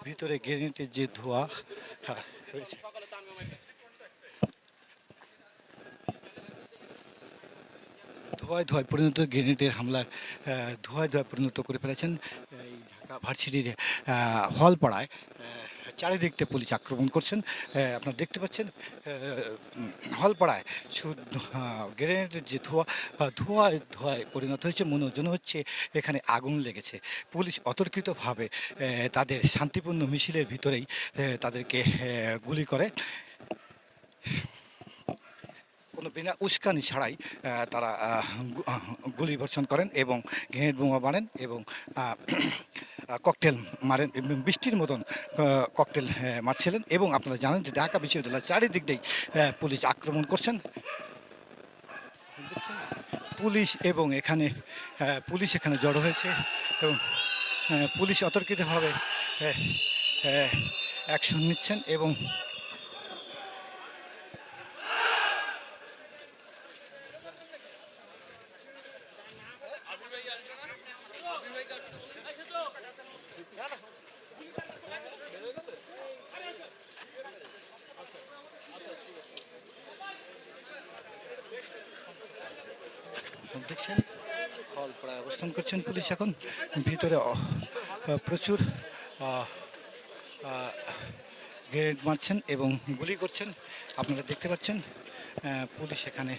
ভিতরে গ্রেনেটের যে ধোয়া ধোয়ায় ধোয়ায় ধোঁয়ায় পরিণত গ্রেনেটের হামলার ধোয়ায় ধোয়ায় পরিণত করে ফেলেছেন এই ঢাকা ভার্সিটির হল পাড়ায় চারিদিক থেকে পুলিশ আক্রমণ করছেন। আপনারা দেখতে পাচ্ছেন হল পাড়ায় শুধু গ্রেনেডের যে ধোঁয়া আহ, ধোঁয়ায় পরিণত হয়েছে মনে হচ্ছে এখানে আগুন লেগেছে। পুলিশ অতর্কিতভাবে তাদের শান্তিপূর্ণ মিছিলের ভিতরেই তাদেরকে গুলি করে। কোনো বিনা উস্কানি ছাড়াই তারা গুলি বর্ষণ করেন এবং গ্রেনেড বোমা মারেন এবং ককটেল মারেন, বৃষ্টির মতন ককটেল মারছিলেন এবং আপনারা জানেন যে ঢাকা বিশ্ববিদ্যালয়ের চারিদিক দিয়েই পুলিশ আক্রমণ করছেন। পুলিশ এবং এখানে পুলিশ এখানে জড়ো হয়েছে এবং পুলিশ অতর্কিতভাবে অ্যাকশন নিচ্ছেন এবং দেখছেন? হল প্রায় অবস্থান করছেন পুলিশ এখন। ভিতরে প্রচুর গ্রেনেড মারছেন এবং গুলি করছেন। আপনারা দেখতে পাচ্ছেন পুলিশ এখানে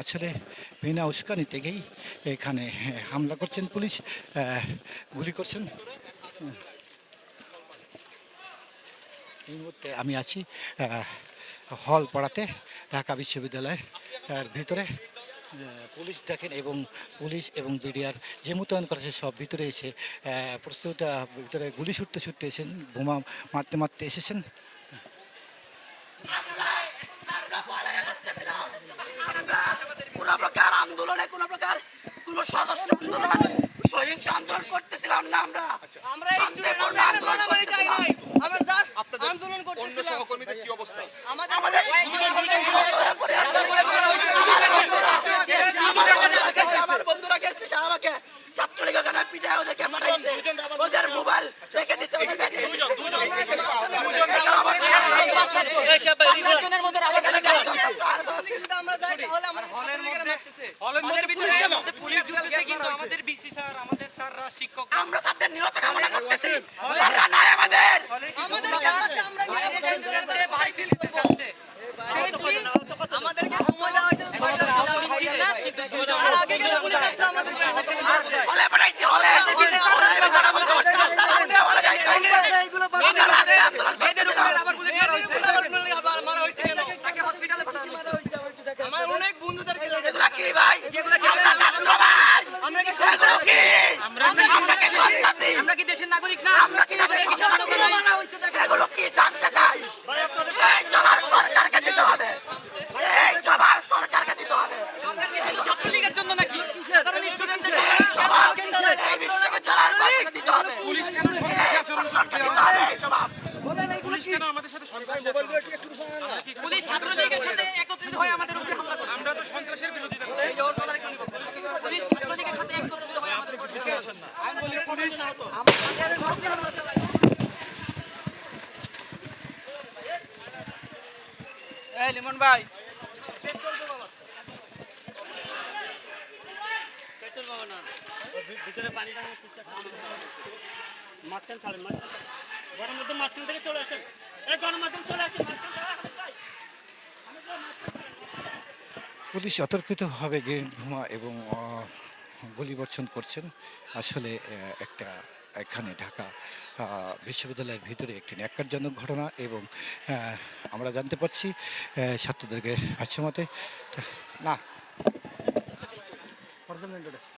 আসলে বিনা উস্কানি থেকেই এখানে হামলা করছেন পুলিশ গুলি করছেন। এই মুহূর্তে আমি আছি হল পাড়াতে ঢাকা বিশ্ববিদ্যালয়ের ভিতরে। পুলিশ দেখেন এবং পুলিশ এবং বিডিআর যে মোতায়েন করেছে সব ভিতরে এসে প্রস্তুত ভিতরে গুলি ছুটতে ছুটতে এসেছেন বোমা মারতে মারতে এসেছেন। কোন প্রকার আন্দোলনে কোন প্রকার কোন সদস্য আন্দোলন সহিংস আন্দোলন করতেছিলাম না আমরা। আমরা অন্য সহকর্মীদের কি অবস্থা? আমাদের আমার বন্ধুরা গেছে, আমাকে পিটায় ওদেরকে পাঠাইছে ওদের মোবাইল রেখে দিছে ওদের রেখে দিছে। জনের মধ্যে আমাদের চিন্তা আমরা যাই তাহলে আমাদের ছাত্রলীগেরা মারতেছে হলের ভিতরে আমাদের পুলিশ ঢুকতেছে কিন্তু আমাদের বিসি স্যার আমাদের স্যাররা শিক্ষক আমরা সাথে নিরত কামনা করতেছি। তারা নাই আমাদের। আমাদের কাছে আমরা আমাদেরকে সময় দেওয়া হয়েছে ছয়টা নিশ্চিত না কিন্তু দুজন আর আগে গেলে পুলিশ আসতো আমাদের হলে পাঠাইছি হলে। আমরা অনেক বন্ধুদেরকে এগুলা কি ভাই? আমরা কি আমরা কি সন্ত্রাসী আমরা কি দেশের নাগরিক না? আমরা কি দেশের এগুলো কি জানতে চাই? এই জবাব সরকারকে দিতে হবে। এই জবাব সরকারকে দিতে হবে। সরকারকে ছাত্রলীগের জন্য নাকি? সাধারণ স্টুডেন্টদের এই বিশ্ববিদ্যালয়ের দিতে হবে। পুলিশ কেন সন্ত্রাসী আচরণ সরকারকে হবে। এই জবাব। পুলিশ কেন আমাদের সাথে সন্ত্রাসী আচরণ পুলিশ ছাত্রলীগের সাথে একত্রিত হয়ে আমাদের উপরে হামলা করছে আমরা তো সন্ত্রাসের বিরোধিতা করছি পুলিশ ছাত্রলীগের সাথে একত্রিত হয়ে আমাদের উপরে হামলা করছে লিমন ভাই মাঝখান ছাড়েন মাঝখান ছাড়েন। গণমাধ্যম মাঝখান থেকে চলে আসেন এই গণমাধ্যম চলে আসেন। পুলিশ অতর্কিতভাবে গ্রেনেড বোমা এবং আহ, গুলি বর্ষণ করছেন আসলে একটা এখানে ঢাকা বিশ্ববিদ্যালয়ের ভিতরে একটি ন্যাক্কারজনক ঘটনা এবং আমরা জানতে পারছি ছাত্রদেরকে ছাত্রদেরকে ভাষ্যমতে না।